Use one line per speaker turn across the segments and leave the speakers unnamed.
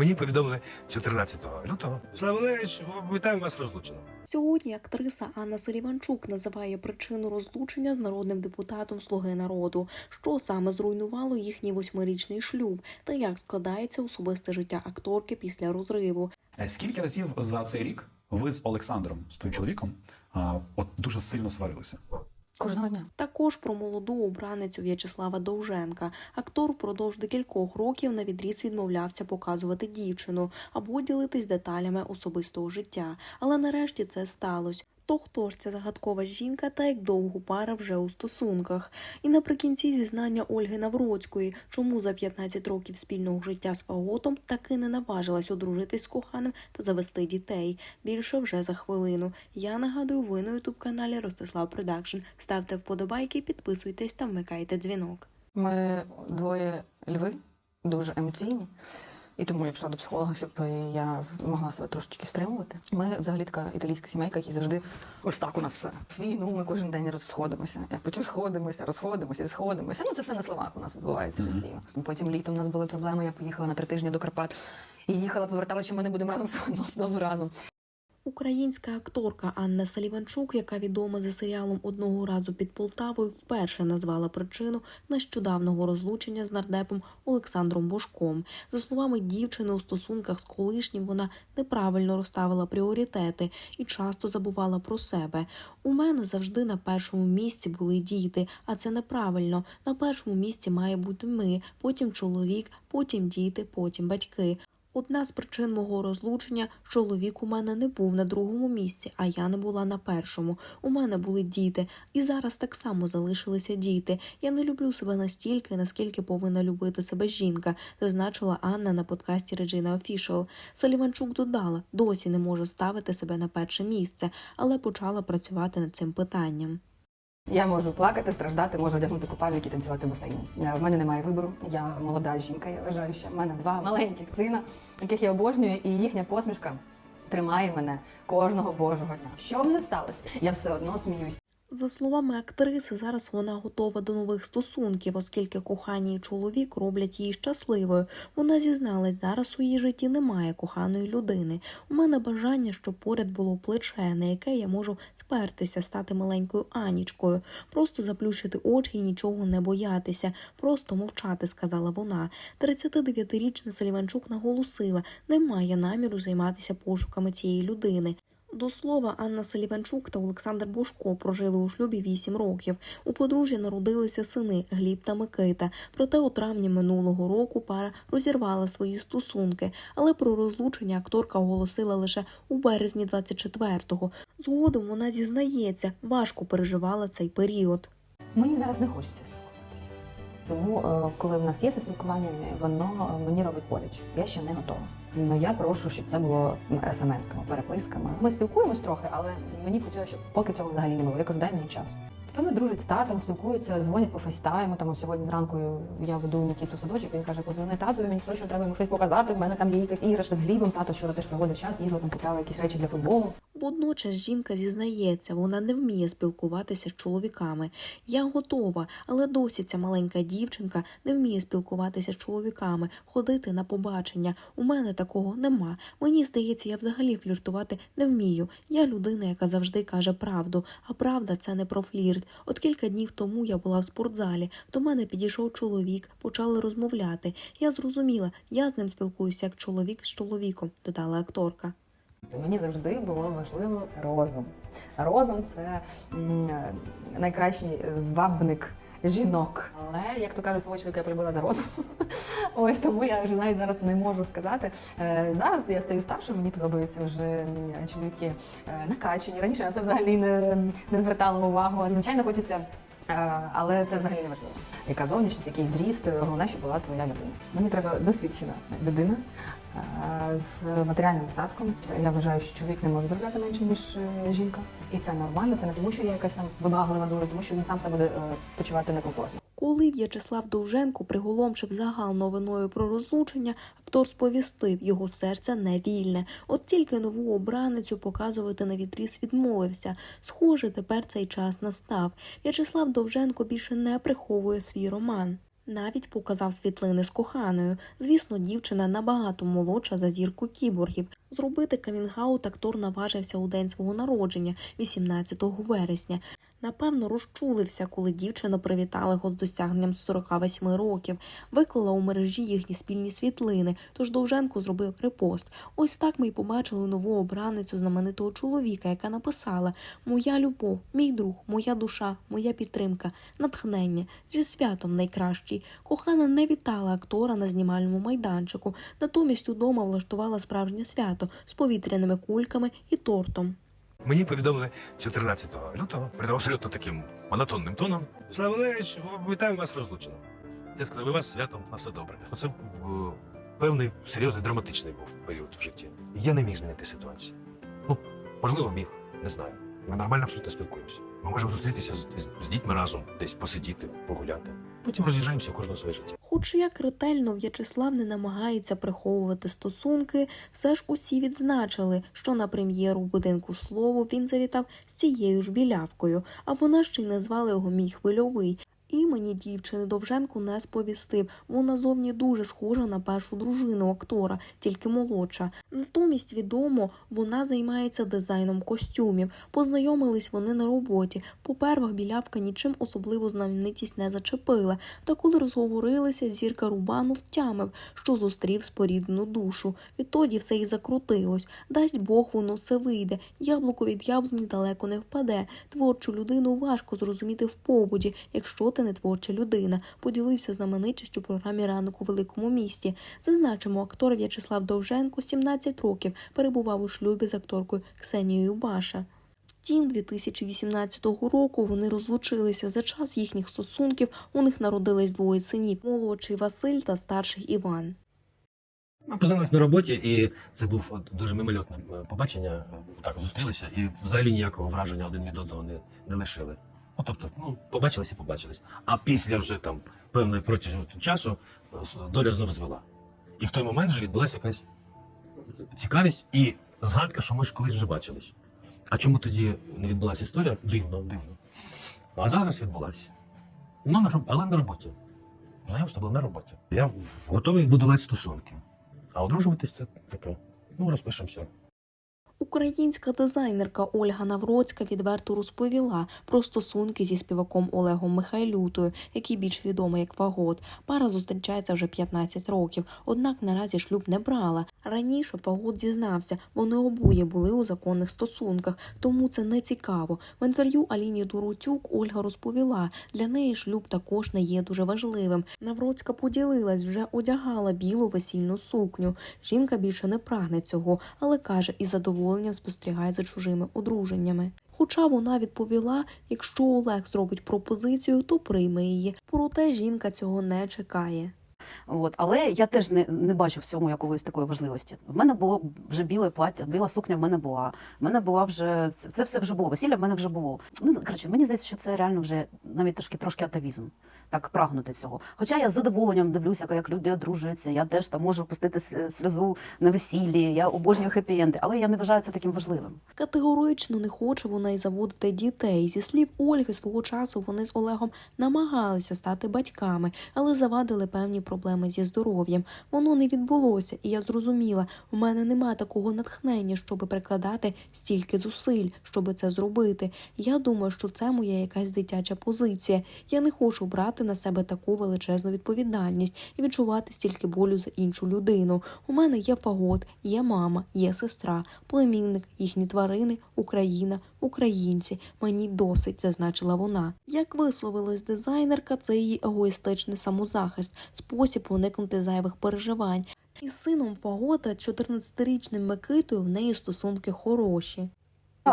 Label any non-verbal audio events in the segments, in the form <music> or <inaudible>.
Мені повідомили 14 лютого. Слава Валерійович, вітаємо вас розлучено.
Сьогодні актриса Анна Селіванчук називає причину розлучення з народним депутатом Слуги народу, що саме зруйнувало їхній восьмирічний шлюб та як складається особисте життя акторки після розриву.
Е, Скільки разів за цей рік ви з Олександром, з твоїм чоловіком, от дуже сильно сварилися?
Кожного дня.
Також про молоду обраницю В'ячеслава Довженка. Актор впродовж декількох років на відріз відмовлявся показувати дівчину або ділитись деталями особистого життя. Але нарешті це сталося. То хто ж ця загадкова жінка та як довго пара вже у стосунках? І наприкінці зізнання Ольги Навроцької, чому за 15 років спільного життя з Фаготом таки не наважилась одружитись з коханим та завести дітей. Більше вже за хвилину. Я нагадую, ви на ютуб каналі Ростислав Продакшн. Ставте вподобайки, підписуйтесь та вмикайте дзвінок.
Ми двоє льви, дуже емоційні. І тому я пішла до психолога, щоб я могла себе трошечки стримувати. Ми взагалі така італійська сімейка, які завжди ось так у нас все. Війну ми кожен день розходимося. Потім сходимося, розходимося, сходимося. Ну це все на словах у нас відбувається постійно. Потім літом у нас були проблеми. Я поїхала на три тижні до Карпат і їхала, поверталася, що ми не будемо разом <laughs> все одно знову разом.
Українська акторка Анна Саліванчук, яка відома за серіалом одного разу під Полтавою, вперше назвала причину нещодавнього розлучення з нардепом Олександром Бошком. За словами дівчини, у стосунках з колишнім вона неправильно розставила пріоритети і часто забувала про себе. У мене завжди на першому місці були діти, а це неправильно. На першому місці має бути ми, потім чоловік, потім діти, потім батьки. Одна з причин мого розлучення чоловік у мене не був на другому місці, а я не була на першому. У мене були діти, і зараз так само залишилися діти. Я не люблю себе настільки, наскільки повинна любити себе жінка, зазначила Анна на подкасті Regina Official. Саліванчук додала, досі не може ставити себе на перше місце, але почала працювати над цим питанням.
Я можу плакати, страждати, можу одягнути купальник і танцювати в басейні. Е, В мене немає вибору. Я молода жінка. Я вважаю, що в мене два маленьких сина, яких я обожнюю, і їхня посмішка тримає мене кожного божого дня. Що б не сталося, я все одно сміюсь.
За словами актриси, зараз вона готова до нових стосунків, оскільки кохання і чоловік роблять її щасливою. Вона зізналась, зараз у її житті немає коханої людини. У мене бажання, щоб поряд було плече, на яке я можу спертися, стати маленькою Анічкою, просто заплющити очі і нічого не боятися, просто мовчати, сказала вона. 39-річна Саліванчук наголосила, немає наміру займатися пошуками цієї людини. До слова, Анна Саліванчук та Олександр Бошко прожили у шлюбі 8 років. У подружжя народилися сини Гліб та Микита. Проте у травні минулого року пара розірвала свої стосунки, але про розлучення акторка оголосила лише у березні 24-го. Згодом вона зізнається, важко переживала цей період.
Мені зараз не хочеться. Тому, е, коли в нас є це спілкування, воно е, мені робить боляче. Я ще не готова. Ну я прошу, щоб це було смс-ками, переписками. Ми спілкуємось трохи, але мені хотілося, щоб поки цього взагалі не було. Я кажу, дай мені час. Вони дружать з татом, спілкуються, дзвонять по фейстайму. Там сьогодні зранку я веду Нікіту садочок. Він каже, позвони тату, мені срочно треба йому щось показати. В мене там є якась іграшка з Глібом. Тато вчора теж проводив час, їздив там купляли якісь речі для футболу.
Водночас жінка зізнається, вона не вміє спілкуватися з чоловіками. Я готова, але досі ця маленька дівчинка не вміє спілкуватися з чоловіками, ходити на побачення. У мене такого нема. Мені здається, я взагалі фліртувати не вмію. Я людина, яка завжди каже правду, а правда це не про флірт. От кілька днів тому я була в спортзалі. До мене підійшов чоловік, почали розмовляти. Я зрозуміла, я з ним спілкуюся як чоловік з чоловіком, додала акторка.
Мені завжди було важливо розум. Розум це найкращий звабник жінок. Але як то кажуть, свого чоловіка я полюбила за розум. <laughs> Ось тому я вже навіть зараз не можу сказати. Е, Зараз я стаю старшою, мені подобаються вже чоловіки е, накачані. Раніше я це взагалі не, не звертала увагу. Звичайно, хочеться. е, Але це взагалі не важливо. Яка зовнішність, який зріст, головне, щоб була твоя людина. Мені треба досвідчена людина з матеріальним статком. Я вважаю, що чоловік не може заробляти менше, ніж е, жінка. І це нормально. Це не тому, що я якась там вибаглива дуже, тому що він сам себе буде е, почувати некомфортно.
Коли В'ячеслав Довженко приголомшив загал новиною про розлучення, актор сповістив, його серце не вільне. От тільки нову обраницю показувати на відріз відмовився. Схоже, тепер цей час настав. В'ячеслав Довженко більше не приховує свій роман. Навіть показав світлини з коханою. Звісно, дівчина набагато молодша за зірку кіборгів. Зробити камінгаут актор наважився у день свого народження, 18 вересня. Напевно, розчулився, коли дівчина привітала його з досягненням 48 років, виклала у мережі їхні спільні світлини. Тож Довженко зробив репост. Ось так ми й побачили нову обраницю знаменитого чоловіка, яка написала: Моя любов, мій друг, моя душа, моя підтримка, натхнення зі святом найкращий. Кохана не вітала актора на знімальному майданчику, натомість удома влаштувала справжнє свято з повітряними кульками і тортом.
Мені повідомили 14 лютого, при абсолютно таким монотонним тоном. Слава Валерійович, вітаю вас розлучено. Я сказав, і вас святом, на все добре. Оце е, певний серйозний драматичний був період в житті. Я не міг змінити ситуацію. Ну, можливо, міг, не знаю. Ми нормально абсолютно спілкуємося. Ми можемо зустрітися з, з, з дітьми разом, десь посидіти, погуляти. Потім роз'їжджаємося кожного своє життя.
Хоч як ретельно В'ячеслав не намагається приховувати стосунки, все ж усі відзначили, що на прем'єру будинку слово він завітав з цією ж білявкою, а вона ще й назвала його мій хвильовий. Імені дівчини Довженко не сповістив. Вона зовні дуже схожа на першу дружину актора, тільки молодша. Натомість відомо, вона займається дизайном костюмів. Познайомились вони на роботі. Попервах білявка нічим особливо знаменитість не зачепила. Та коли розговорилися, зірка Рубану втямив, що зустрів спорідну душу. Відтоді все й закрутилось. Дасть Бог, воно все вийде. Яблуко від яблуні далеко не впаде. Творчу людину важко зрозуміти в побуді, якщо ти не творча людина. Поділився знаменитістю у програмі Ранок у великому місті. Зазначимо, актор В'ячеслав Довженко 17 років перебував у шлюбі з акторкою Ксенією Баша. Втім, 2018 року вони розлучилися. За час їхніх стосунків у них народились двоє синів: молодший Василь та старший Іван.
Ми познайомилися на роботі, і це був от дуже мимольотне е, побачення. Так зустрілися, і взагалі ніякого враження один від одного не, не лишили. Ну, тобто, ну, побачились і побачились. А після вже там певної протягом часу е, доля знов звела. І в той момент вже відбулася якась цікавість і згадка, що ми ж колись вже бачились. А чому тоді не відбулася історія? Дивно, дивно. А зараз відбулася. Ну, на, але на роботі. Знайомство було на роботі. Я готовий будувати стосунки. А одружуватись це таке. Ну, розпишемося.
Українська дизайнерка Ольга Навроцька відверто розповіла про стосунки зі співаком Олегом Михайлютою, який більш відомий як Фагот. Пара зустрічається вже 15 років, однак наразі шлюб не брала. Раніше Фагот зізнався, вони обоє були у законних стосунках, тому це не цікаво. В інтерв'ю Аліні Доротюк Ольга розповіла, для неї шлюб також не є дуже важливим. Навроцька поділилась, вже одягала білу весільну сукню. Жінка більше не прагне цього, але каже, із задоволенням спостерігає за чужими одруженнями. Хоча вона відповіла, якщо Олег зробить пропозицію, то прийме її. Проте жінка цього не чекає.
От, але я теж не, не бачу в цьому якоїсь такої важливості. В мене було вже біле плаття, біла сукня в мене була. В мене була вже це все вже було. Весілля в мене вже було. Ну коротше, мені здається, що це реально вже навіть трошки трошки атавізм. Так прагнути цього. Хоча я з задоволенням дивлюся, як люди одружуються. Я теж там можу пустити сльозу на весіллі. Я обожнюю хеппі-енди, але я не вважаю це таким важливим.
Категорично не хоче вона й заводити дітей. Зі слів Ольги, свого часу вони з Олегом намагалися стати батьками, але завадили певні проблеми зі здоров'ям. Воно не відбулося, і я зрозуміла, у мене немає такого натхнення, щоб прикладати стільки зусиль, щоб це зробити. Я думаю, що це моя якась дитяча позиція. Я не хочу брати на себе таку величезну відповідальність і відчувати стільки болю за іншу людину. У мене є фагот, є мама, є сестра, племінник, їхні тварини, Україна, українці. Мені досить, зазначила вона. Як висловилась дизайнерка, це її егоїстичний самозахист, спосіб уникнути зайвих переживань. Із сином Фагота, 14-річним Микитою, в неї стосунки хороші.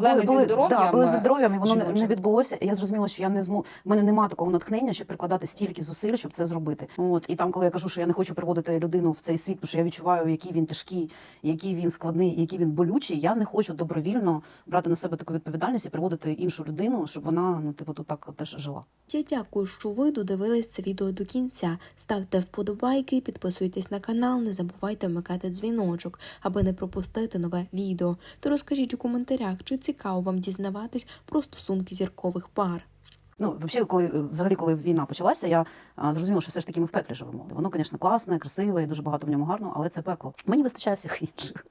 Проблеми
були,
зі здоров'ям,
Да, були зі здоров'ям, і воно не, не відбулося. Я зрозуміла, що я не зму... в мене немає такого натхнення, щоб прикладати стільки зусиль, щоб це зробити. От і там, коли я кажу, що я не хочу приводити людину в цей світ, тому що я відчуваю, який він тяжкий, який він складний, який він болючий. Я не хочу добровільно брати на себе таку відповідальність і приводити іншу людину, щоб вона ну типу тут так теж жила.
Я дякую, що ви додивились це відео до кінця. Ставте вподобайки, підписуйтесь на канал, не забувайте вмикати дзвіночок, аби не пропустити нове відео. Та розкажіть у коментарях, чи цікаво вам дізнаватись про стосунки зіркових пар.
Ну, взагалі, коли взагалі, коли війна почалася, я а, зрозуміла, що все ж таки ми в пеклі живемо. Воно, звісно, класне, красиве і дуже багато в ньому гарно, але це пекло. Мені вистачає всіх інших.